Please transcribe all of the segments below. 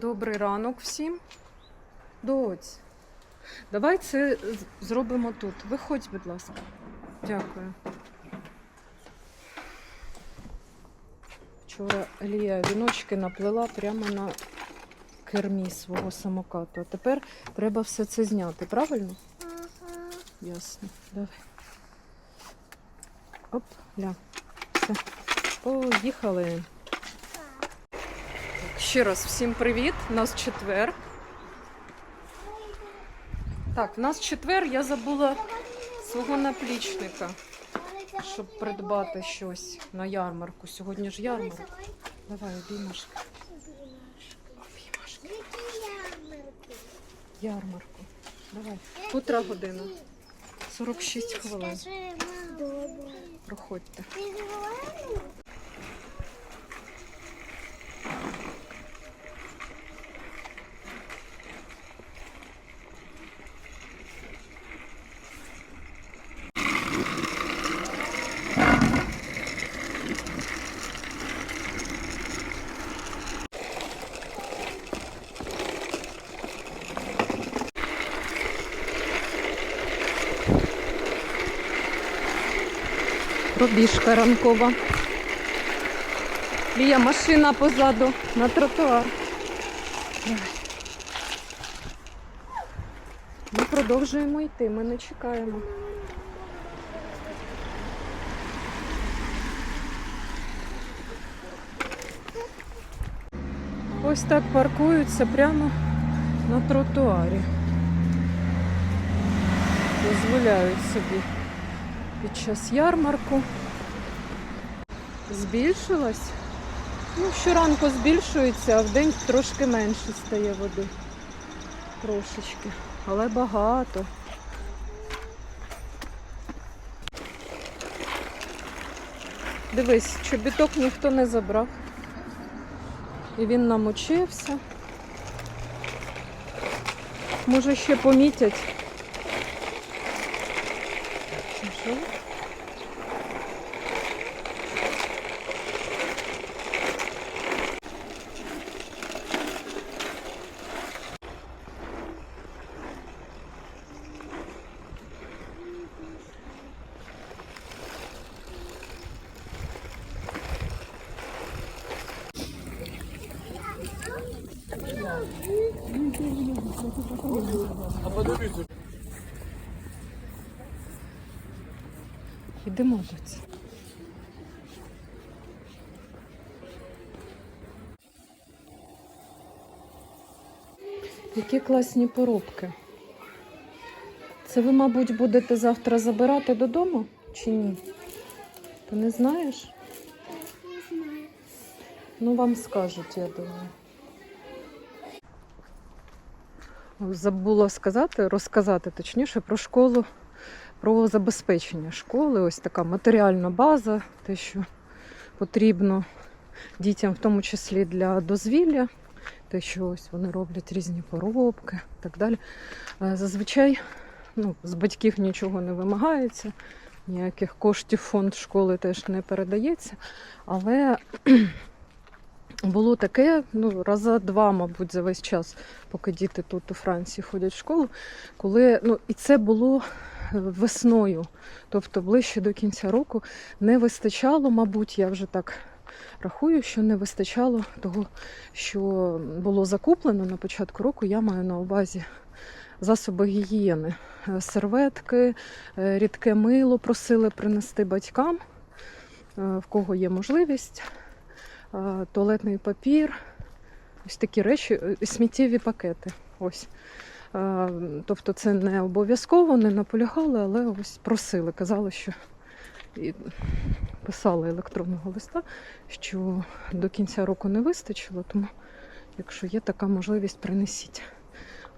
Добрий ранок всім. Доць. Давай це зробимо тут. Виходь, будь ласка. Дякую. Вчора Лія віночки наплела прямо на кермі свого самокату. А тепер треба все це зняти, правильно? Ясно. Давай. Оп, ля. Все. Поїхали. Ще раз всім привіт. У нас четвер. Так, в нас четвер я забула свого наплічника, щоб придбати щось на ярмарку. Сьогодні ж ярмарок. Давай, обіймашки. Обіймашки. Ярмарку. Давай. Котра година. 46 хвилин. Проходьте. Пробіжка ранкова. Лія, машина позаду на тротуар. Ми продовжуємо йти, ми не чекаємо. Ось так паркуються прямо на тротуарі. Дозволяють собі під час ярмарку. Збільшилась. Ну, щоранку збільшується, а вдень трошки менше стає води. Трошечки. Але багато. Дивись, чобіток ніхто не забрав. І він намочився. Може ще помітять. Що? Йдемо до. Які класні поробки. Це ви, мабуть, будете завтра забирати додому чи ні? Ти не знаєш? Ну, вам скажуть, я думаю. Забула сказати, розказати точніше про школу, про забезпечення школи. Ось така матеріальна база, те, що потрібно дітям, в тому числі для дозвілля, те, що ось вони роблять різні поробки і так далі. Е, Зазвичай ну, з батьків нічого не вимагається, ніяких коштів фонд школи теж не передається. Але було таке, ну, раза два, мабуть, за весь час, поки діти тут у Франції ходять в школу, коли ну, і це було весною, тобто ближче до кінця року не вистачало, мабуть, я вже так рахую, що не вистачало того, що було закуплено на початку року. Я маю на увазі засоби гігієни, Е, серветки, е, рідке мило просили принести батькам, е, в кого є можливість, туалетний папір, ось такі речі, сміттєві пакети. Ось. Е, Тобто це не обов'язково, не наполягали, але ось просили, казали, що і писали електронного листа, що до кінця року не вистачило, тому якщо є така можливість, принесіть.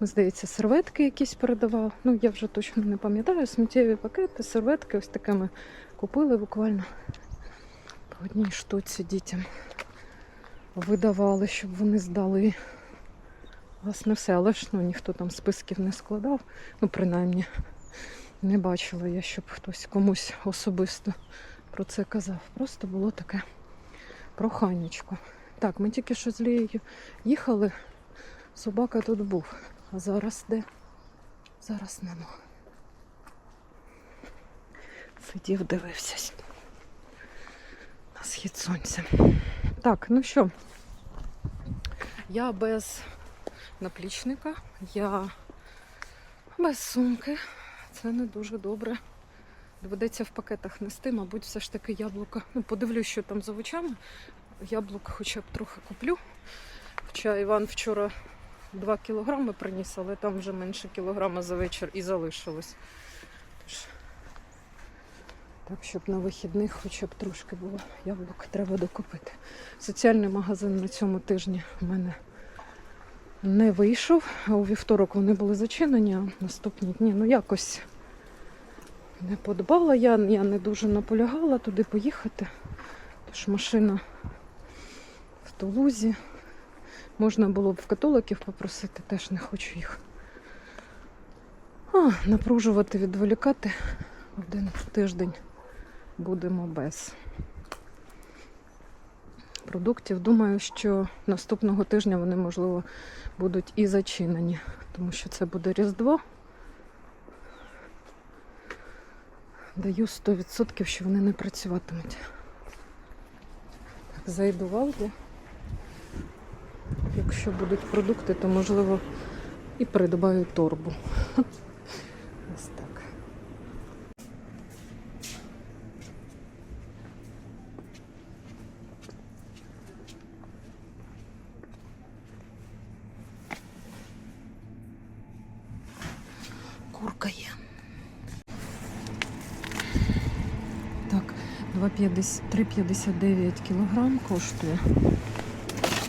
Здається, серветки якісь передавав. Ну, я вже точно не пам'ятаю. Сміттєві пакети, серветки ось такими купили буквально по одній штуці дітям. Видавали, щоб вони здали. Власне, все, але ж ну, ніхто там списків не складав. Ну, принаймні, не бачила я, щоб хтось комусь особисто про це казав. Просто було таке проханечко. Так, ми тільки що з Лією їхали Собака тут був, а зараз де? Зараз нема. Сидів, дивився на схід сонця. Так, ну що, я без наплічника, я без сумки. Це не дуже добре. Доведеться в пакетах нести, мабуть, все ж таки яблука. Ну, подивлюсь, що там за овочами. Яблук хоча б трохи куплю. Хоча Іван вчора 2 кілограми приніс, але там вже менше кілограма за вечір і залишилось. Тож, так, щоб на вихідних хоча б трошки було яблук, треба докупити. Соціальний магазин на цьому тижні в мене не вийшов. У вівторок вони були зачинені, а наступні дні ну якось не подбала. Я, я не дуже наполягала туди поїхати. Тож машина в Тулузі. Можна було б в католиків попросити, теж не хочу їх. А, напружувати, відволікати один тиждень будемо без продуктів. Думаю, що наступного тижня вони, можливо, будуть і зачинені, тому що це буде Різдво. Даю 100%, що вони не працюватимуть. Так, зайду в Алді. Якщо будуть продукти, то можливо і придбаю торбу. Ось так. Курка є. Так, 2,50 3,59 кілограм коштує.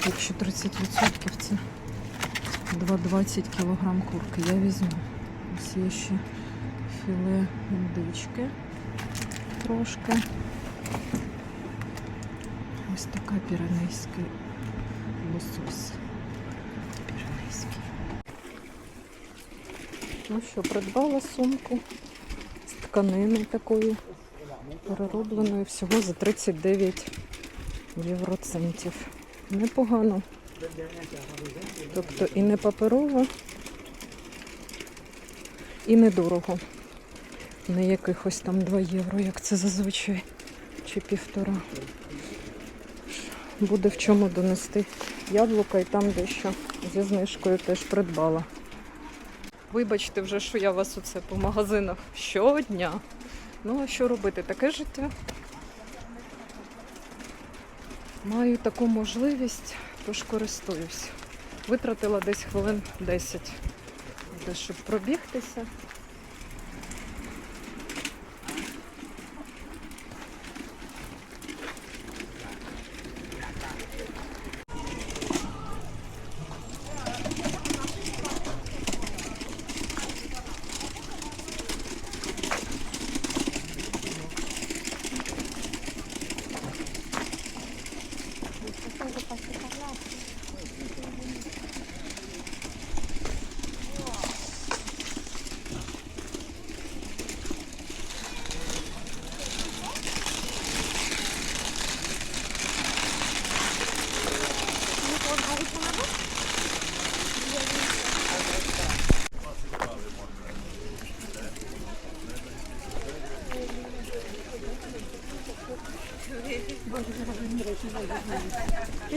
Якщо 30% це 2,20 кілограм курки. Я візьму. Ось є ще філе індички трошки. Ось така піранейський лосось. Піранейський. Ну що, придбала сумку з тканини такої переробленої всього за 39 євроцентів. Непогано. Тобто і не паперова, і недорого. Не якихось там 2 євро, як це зазвичай, чи півтора. Буде в чому донести яблука і там дещо зі знижкою теж придбала. Вибачте вже, що я вас оце по магазинах щодня. Ну, а що робити? Таке життя. Маю таку можливість, тож користуюсь. Витратила десь хвилин 10, де, щоб пробігтися.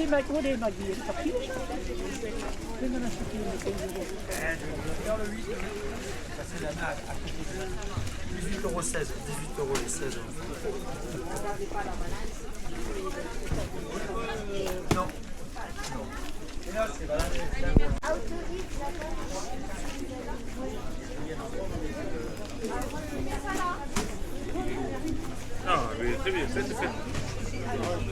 det 18 euros 16, 18 euros les Non. Non. Ah oui, très bien, c'est fait.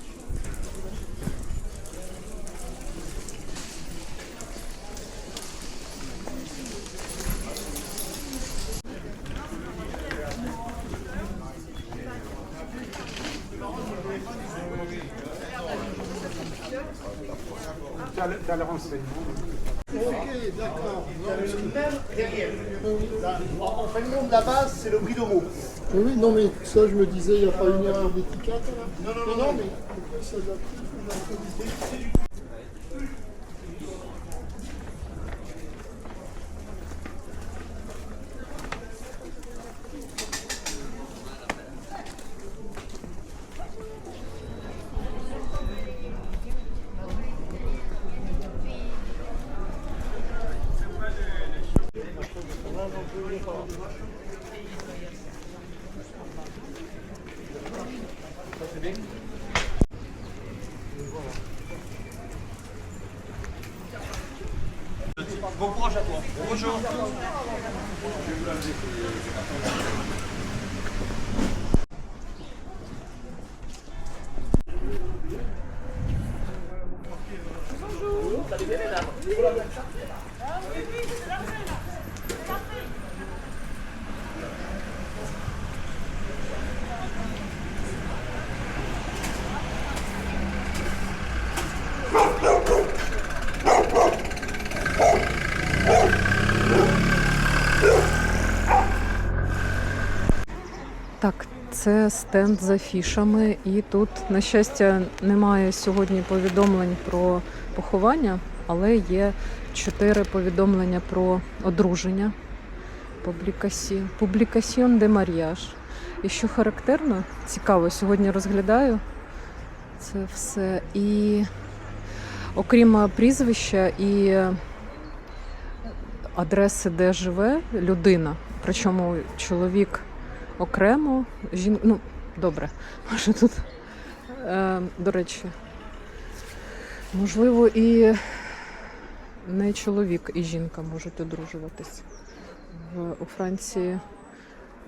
dans le, dans le renseignement. Ok, d'accord. Même derrière. En fin de la base, c'est le prix. Oui, non, mais ça, je me disais, il n'y a pas une erreur d'étiquette. Non, non, non, non, mais ça doit Bon courage à toi. Bonjour. Це стенд з афішами, і тут, на щастя, немає сьогодні повідомлень про поховання, але є чотири повідомлення про одруження. Публікасі... Публікасьйон де маріаж. І що характерно, цікаво, сьогодні розглядаю це все. І окрім прізвища і адреси, де живе людина, причому чоловік окремо, жінка. Ну, добре, може тут, е, до речі, можливо, і не чоловік і жінка можуть одружуватись. В, у Франції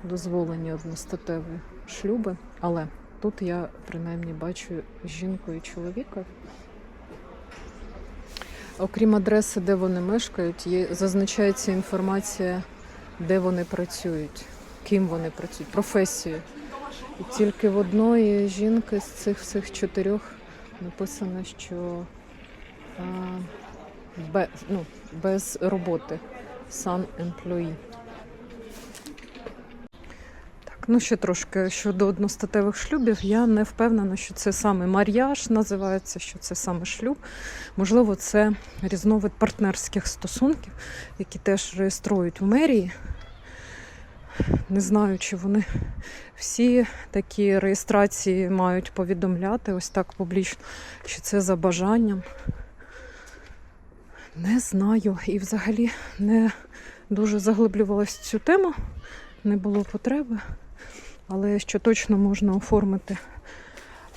дозволені одностатеві шлюби, але тут я принаймні бачу жінку і чоловіка. Окрім адреси, де вони мешкають, є, зазначається інформація, де вони працюють ким вони працюють, професію. І тільки в одної жінки з цих всіх чотирьох написано, що а, без, ну, без роботи sun employee. Так, ну ще трошки щодо одностатевих шлюбів. Я не впевнена, що це саме мар'яж називається, що це саме шлюб. Можливо, це різновид партнерських стосунків, які теж реєструють у мерії. Не знаю, чи вони всі такі реєстрації мають повідомляти ось так публічно, чи це за бажанням. Не знаю. І взагалі не дуже заглиблювалася в цю тему, не було потреби. Але що точно можна оформити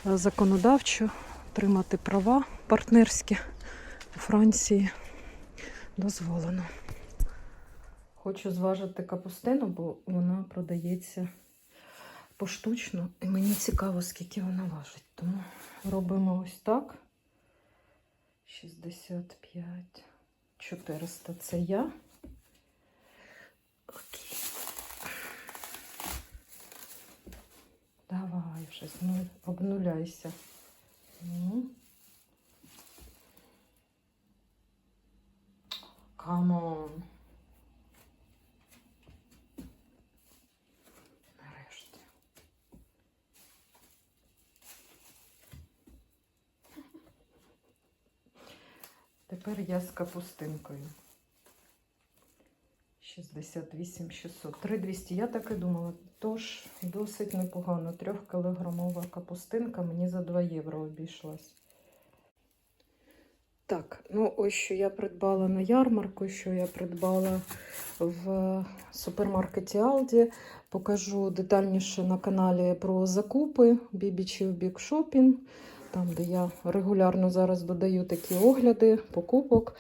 е, законодавчо, отримати права партнерські у Франції дозволено. Хочу зважити капустину, бо вона продається поштучно. І мені цікаво, скільки вона важить. Тому робимо ось так. 65 400 це я. Окей. Давай вже зну- обнуляйся. Ну. Тепер я з капустинкою. 68 600. 3200. Я так і думала. Тож досить непогано. Трьохкілограмова капустинка мені за 2 євро обійшлась. Так, ну ось що я придбала на ярмарку, що я придбала в супермаркеті Aldi. Покажу детальніше на каналі про закупи Бібічів Бік Шопінг, там, де я регулярно зараз додаю такі огляди, покупок.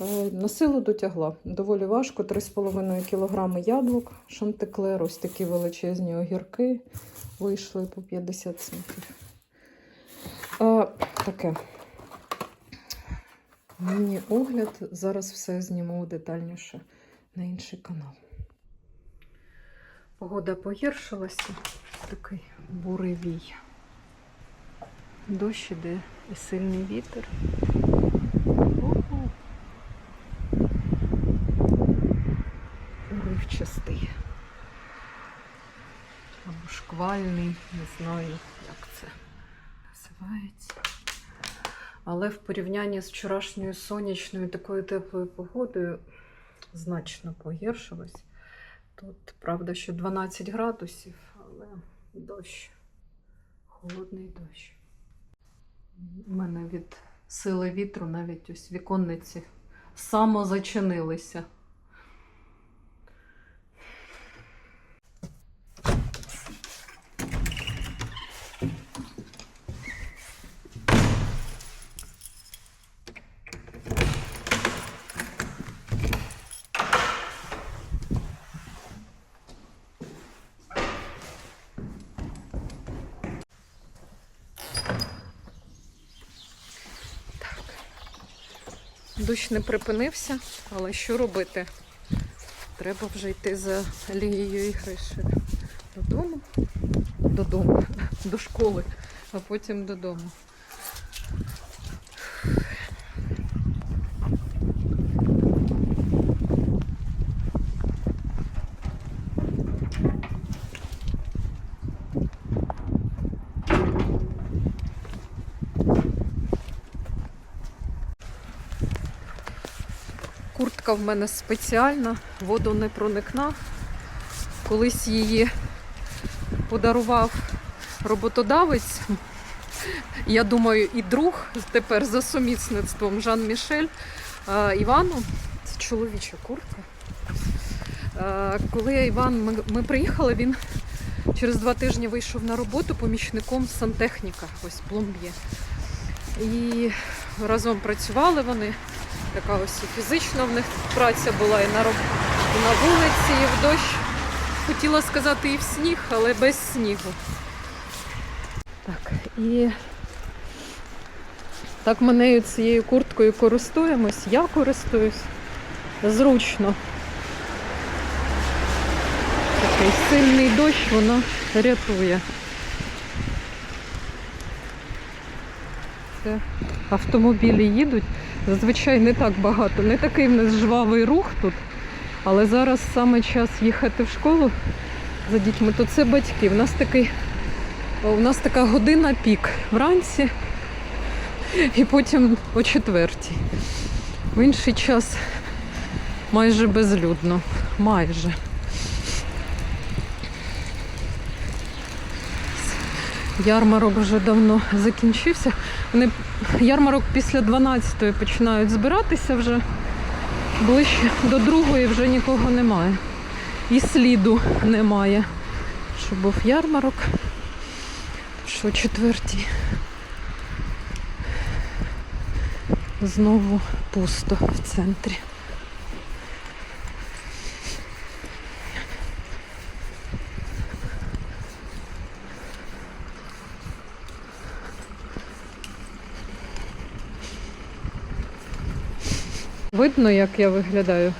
Е, На силу дотягла. Доволі важко. 3,5 кг яблук, шантеклер, ось такі величезні огірки вийшли по 50 центів. Е, таке. Міні-огляд. Зараз все зніму детальніше на інший канал. Погода погіршилася. Такий буревій дощ іде і сильний вітер. Уривчастий. Або шквальний, не знаю, як це називається. Але в порівнянні з вчорашньою сонячною такою теплою погодою значно погіршилось. Тут, правда, що 12 градусів, але дощ, холодний дощ. У мене від сили вітру навіть ось віконниці самозачинилися. Дощ не припинився, але що робити? Треба вже йти за Лією і Гришею додому, додому, до школи, а потім додому. Куртка в мене спеціальна, водонепроникна. Колись її подарував роботодавець. Я думаю, і друг тепер за сумісництвом Жан Мішель Івану. Це чоловіча куртка. Коли Іван, ми приїхали, він через два тижні вийшов на роботу помічником сантехніка, ось пломб'є. І разом працювали вони. Така ось і фізична в них праця була і на, роб... і на вулиці, і в дощ. Хотіла сказати і в сніг, але без снігу. Так, і так ми нею цією курткою користуємось. Я користуюсь зручно. Такий сильний дощ вона рятує. Це автомобілі їдуть. Зазвичай не так багато, не такий в нас жвавий рух тут. Але зараз саме час їхати в школу за дітьми, то це батьки. У нас такий, у нас така година пік вранці і потім о четвертій. В інший час майже безлюдно. Майже. Ярмарок вже давно закінчився. Вони ярмарок після 12-ї починають збиратися вже. Ближче до другої вже нікого немає. І сліду немає. Що був ярмарок. Що четвертій. Знову пусто в центрі. Видно, як я виглядаю.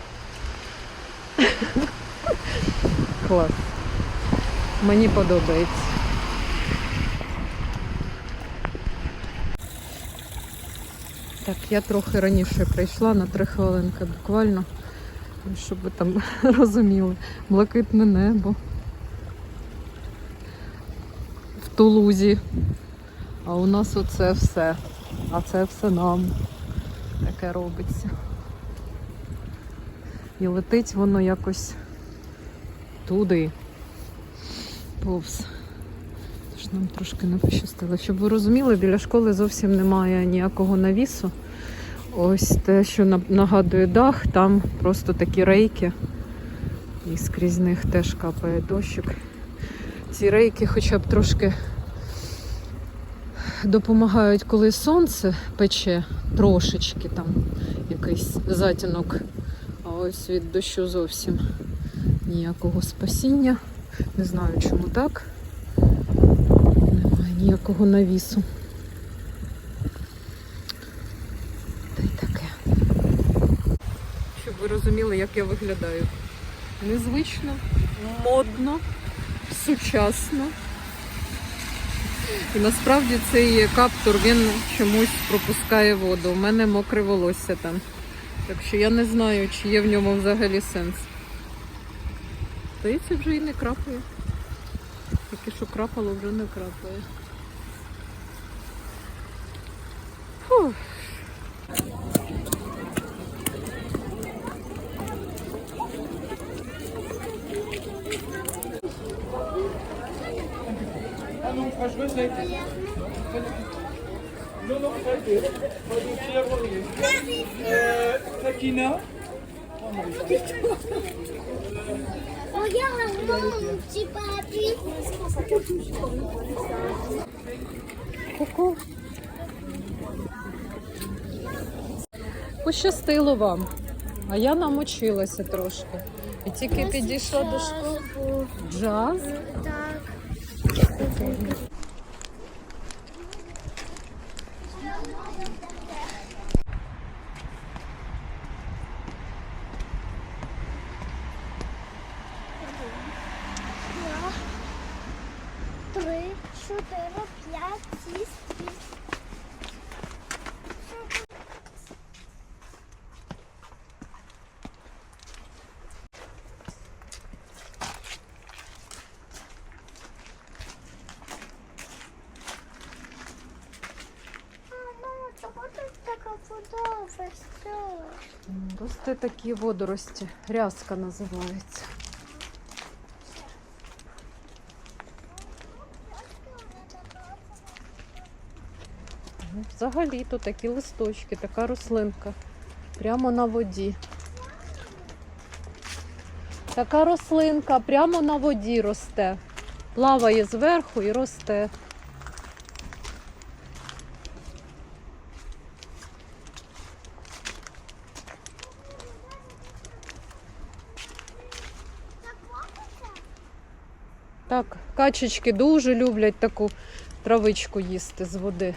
Клас. Мені подобається. Так, я трохи раніше прийшла на три хвилинки буквально, щоб ви там розуміли. Блакитне небо. В Тулузі. А у нас оце все. А це все нам таке робиться. І летить воно якось туди. Повз. Тож нам трошки не пощастило. Щоб ви розуміли, біля школи зовсім немає ніякого навісу. Ось те, що нагадує дах, там просто такі рейки. І скрізь них теж капає дощик. Ці рейки хоча б трошки допомагають, коли сонце пече трошечки там якийсь затінок. Ось від дощу зовсім ніякого спасіння. Не знаю, чому так. Немає ніякого навісу. Та й таке. Щоб ви розуміли, як я виглядаю. Незвично, модно, сучасно. І насправді цей каптур він чомусь пропускає воду. У мене мокре волосся там. Так що я не знаю, чи є в ньому взагалі сенс. Здається, вже і не крапає. Тільки що крапало, вже не крапає. Фух. Ah pied à brûler. Euh, Takina. Regarde, mon petit papy. Ку-ку. Пощастило вам. А я намочилася трошки. І тільки підійшла до школи. Джаз. Так. Три, чотири, п'ять, шість, вісім. Мама, чого тут така вода весь час? Росте такі водорості. Рязка називається. Ну, Взагалі то такі листочки, така рослинка. Прямо на воді. Така рослинка прямо на воді росте. Плаває зверху і росте. Так, качечки дуже люблять таку травичку їсти з води.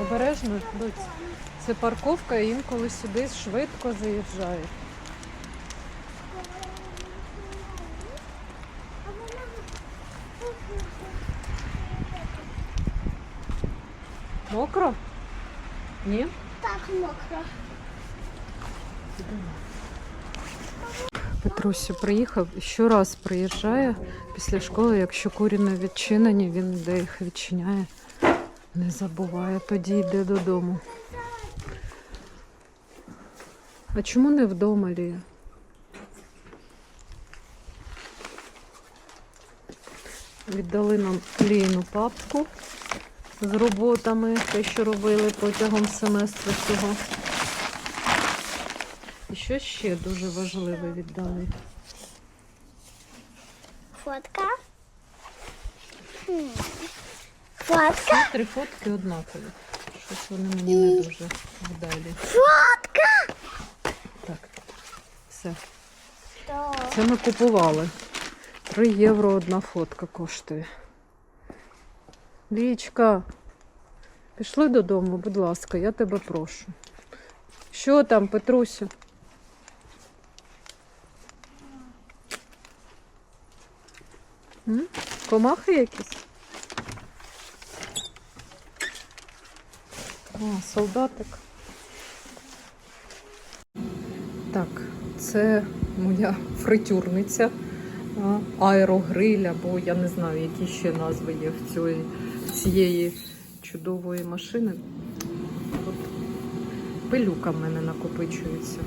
Обережно. Це парковка, інколи сюди швидко заїжджають. Мокро? Ні? Так мокро. Петрусю приїхав щораз приїжджає після школи, якщо курі не відчинені, він йде їх відчиняє. Не забуває, тоді йде додому. А чому не вдома, Лія? Віддали нам Ліїну папку з роботами, те, що робили протягом семестру цього. І що ще дуже важливе віддали? Фотка. Фотка. Всі три фотки однакові. Щось вони мені не дуже вдалі. Фотка. Так, все. Що? Це ми купували. 3 євро одна фотка коштує. Лічка, пішли додому, будь ласка, я тебе прошу. Що там, Петрусю? Комахи якісь? О, солдатик. Так, це моя фритюрниця, аерогриль, або я не знаю, які ще назви є в цієї, цієї чудової машини. От пилюка в мене накопичується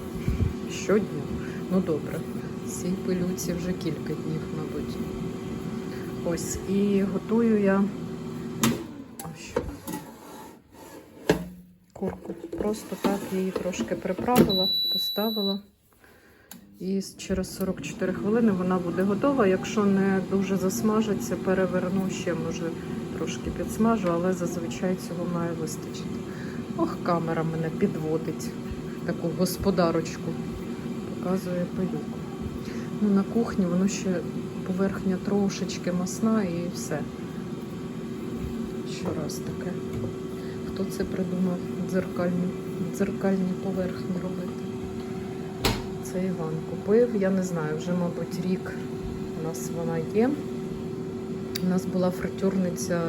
щодня. Ну добре, цій пилюці вже кілька днів, мабуть. Ось, і готую я курку. Просто так її трошки приправила, поставила. І через 44 хвилини вона буде готова. Якщо не дуже засмажиться, переверну ще, може, трошки підсмажу, але зазвичай цього має вистачити. Ох, камера мене підводить. Таку господарочку. Показує пилюку. Ну, на кухні воно ще поверхня трошечки масна і все. Щораз таке. Хто це придумав дзеркальні, дзеркальні поверхні робити? Це Іван купив. Я не знаю, вже, мабуть, рік у нас вона є. У нас була фритюрниця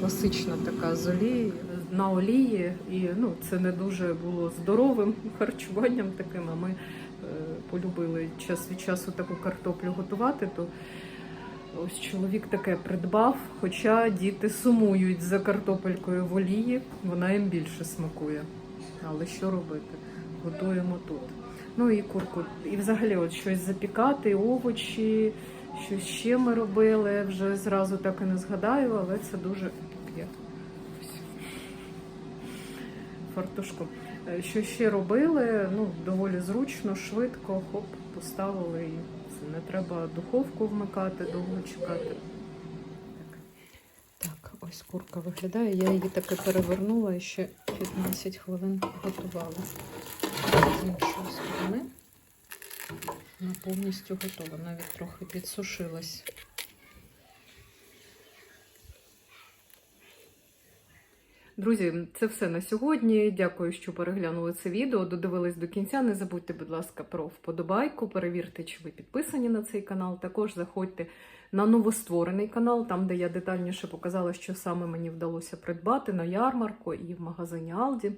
класична така з олії, на олії, і ну, це не дуже було здоровим харчуванням таким. А ми е, полюбили час від часу таку картоплю готувати. То ось чоловік таке придбав, хоча діти сумують за картопелькою в олії, вона їм більше смакує. Але що робити? Готуємо тут. Ну і курку, і взагалі от щось запікати, овочі, щось ще ми робили. Вже зразу так і не згадаю, але це дуже є. Фартушку. Е, Що ще робили? Ну, доволі зручно, швидко, хоп, поставили і все. Не треба духовку вмикати, довго чекати. Так, ось курка виглядає. Я її таки перевернула і ще 15 хвилин готувала. З. Вона повністю готова, навіть трохи підсушилась. Друзі, це все на сьогодні. Дякую, що переглянули це відео. Додивились до кінця. Не забудьте, будь ласка, про вподобайку. Перевірте, чи ви підписані на цей канал. Також заходьте на новостворений канал, там, де я детальніше показала, що саме мені вдалося придбати на ярмарку і в магазині Aldi.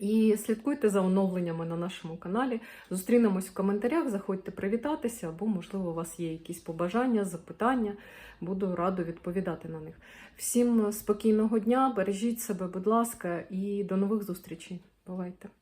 І слідкуйте за оновленнями на нашому каналі. Зустрінемось в коментарях, заходьте привітатися, або, можливо, у вас є якісь побажання, запитання. Буду радо відповідати на них. Всім спокійного дня, бережіть себе, будь ласка, і до нових зустрічей. Бувайте!